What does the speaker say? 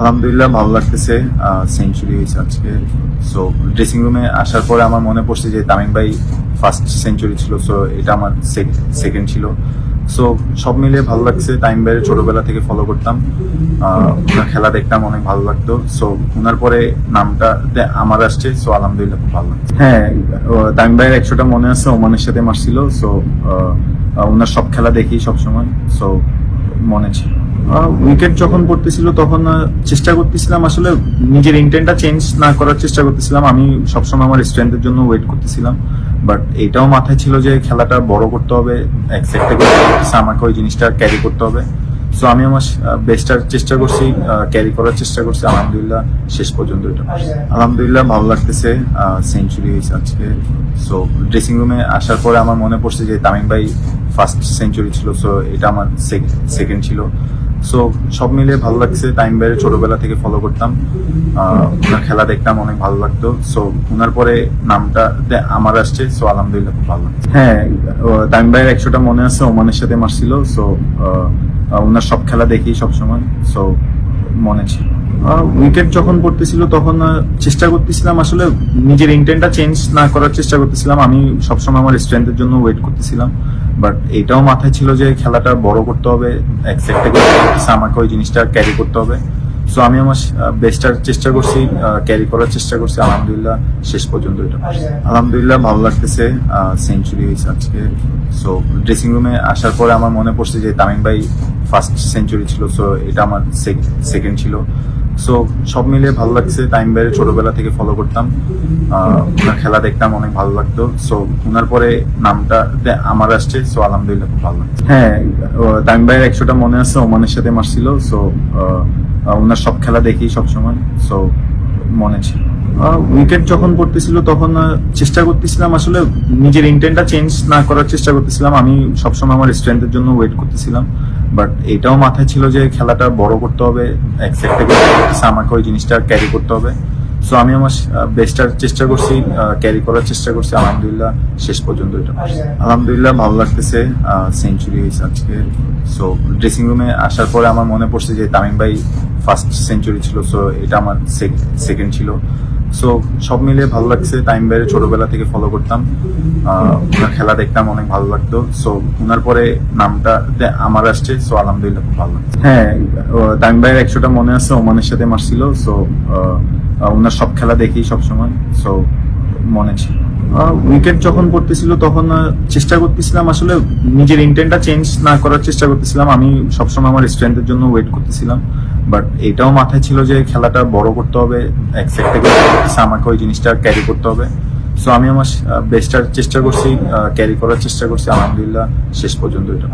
আলহামদুলিল্লাহ ভালো লাগতেছে সেঞ্চুরি হয়েছে আজকে। সো ড্রেসিং রুমে আসার পরে আমার মনে পড়ছে যে তামিম ভাই ফার্স্ট সেঞ্চুরি ছিল সো এটা আমার সেকেন্ড ছিল। সো সব মিলিয়ে ভালো লাগছে, তামিম ভাইয়ের ছোটবেলা থেকে ফলো করতাম। ওনার খেলা দেখতাম, অনেক ভালো লাগতো। সো ওনার পরে নামটা আমার আসছে সো আলহামদুলিল্লাহ খুব ভালো লাগছে। হ্যাঁ তামিম ভাইয়ের একশোটা মনে আছে, ওমানের সাথে মারছিল সো ওনার সব খেলা দেখি সবসময় সো মনে ছিল। উইকেট যখন পড়তেছিল তখন চেষ্টা করতেছিলাম আসলে নিজের ইন্টেন্টটা চেঞ্জ না করার চেষ্টা করতেছিলাম। আমি সবসময় আমার স্ট্রেংথের জন্য ওয়েট করতেছিলাম। বাট এটাও মাথায় ছিল যে খেলাটা বড় করতে হবে এক থেকে আমাকে ওই জিনিসটা ক্যারি করতে হবে। সো আমি আমার বেস্টার চেষ্টা করছি ক্যারি করার চেষ্টা করছি। আলহামদুলিল্লাহ, শেষ পর্যন্ত এটা আলহামদুলিল্লাহ, ভালো লাগতেছে সেঞ্চুরি হয়েছে আজকে। সো ড্রেসিং রুমে আসার পরে আমার মনে পড়ছে যে তামিম ভাই ফার্স্ট সেঞ্চুরি ছিল সো এটা আমার সেকেন্ড ছিল। সো সব মিলে ভালো লাগছে। টাইম বাইরে ছোটবেলা থেকে ফলো করতাম। ওনার খেলা দেখতাম অনেক ভালো লাগতো। সো ওনার পরে নামটা আমার আসছে। সো আলহামদুলিল্লাহ খুব ভালো লাগছে। হ্যাঁ টাইম বাইরের একশোটা মনে আছে ওমানের সাথে মারছিল। সো ওনার সব খেলা দেখি সবসময়। সো মনে ছিল। উইকেট যখন পড়তেছিল তখন চেষ্টা করতেছিলাম আসলে নিজের ইন্টেন্টটা চেঞ্জ না করার চেষ্টা করতেছিলাম। আমি সবসময় আমার স্ট্রেংথের জন্য ওয়েট করতেছিলাম। বাট এটাও মাথায় ছিল যে খেলাটা বড় করতে হবে, এক সেট আমাকে ওই জিনিসটা ক্যারি করতে হবে। সো আমি আমার বেস্টার চেষ্টা করছি ক্যারি করার চেষ্টা করছি। আলহামদুলিল্লাহ শেষ পর্যন্ত এটা আলহামদুলিল্লাহ ভালো লাগতেছে সেঞ্চুরি হয়েছে আজকে। সো ড্রেসিং রুমে আসার পরে আমার মনে পড়ছে যে তামিম ভাই ফার্স্ট সেঞ্চুরি ছিল সো এটা আমার সেকেন্ড ছিল। সো সব মিলিয়ে ভালো লাগছে। টাইম বাইরে ছোটবেলা থেকে ফলো করতাম। ওনার খেলা দেখতাম অনেক ভালো লাগতো। সো ওনার পরে নামটা আমার আসছে। সো আলহামদুলিল্লাহ খুব ভালো লাগছে। হ্যাঁ টাইম বাইরের একশোটা মনে আছে ওমানের সাথে মারছিল। সো ওনার সব খেলা দেখি সবসময়। সো মনে ছিল উইকেট যখন পড়তেছিল তখন চেষ্টা করতেছিলাম আসলে নিজের ইন্টেন্টটা চেঞ্জ না করার চেষ্টা করতেছিলাম। আমি সবসময় আমার স্ট্রেংথের জন্য ওয়েট করতেছিলাম। বাট এটাও মাথায় ছিল যে খেলাটা বড় করতে হবে, এক আমাকে ওই জিনিসটা ক্যারি করতে হবে। সো আমি আমার বেস্টার চেষ্টা করছি ক্যারি করার চেষ্টা করছি। আলহামদুলিল্লাহ শেষ পর্যন্ত এটা আলহামদুলিল্লাহ ভালো লাগতেছে সেঞ্চুরি হয়েছে আজকে। সো ড্রেসিং রুমে আসার পরে আমার মনে পড়ছে যে তামিম ভাই ফার্স্ট সেঞ্চুরি ছিল সো এটা আমার সেকেন্ড ছিল। সো সব মিলিয়ে ভালো লাগছে। টাইম বাইরে ছোটবেলা থেকে ফলো করতাম। ওনার খেলা দেখতাম অনেক ভালো লাগতো। সো ওনার পরে নামটা আমার আসছে। সো আলহামদুলিল্লাহ খুব ভালো লাগছে। হ্যাঁ টাইম বাইরের একশোটা মনে আছে ওমানের সাথে মারছিল। সো ওনার সব খেলা দেখি সবসময় সো মনে ছিল। উইকেট যখন পড়তেছিল তখন চেষ্টা করতেছিলাম আসলে নিজের ইন্টেন্টটা চেঞ্জ না করার চেষ্টা করতেছিলাম। আমি সবসময় আমার স্ট্রেংথের জন্য ওয়েট করতেছিলাম। বাট এটাও মাথায় ছিল যে খেলাটা বড় করতে হবে, এক আমাকে ওই জিনিসটা ক্যারি করতে হবে সো আমি আমার বেস্টার চেষ্টা করছি ক্যারি করার চেষ্টা করছি আলহামদুলিল্লাহ শেষ পর্যন্ত এটা।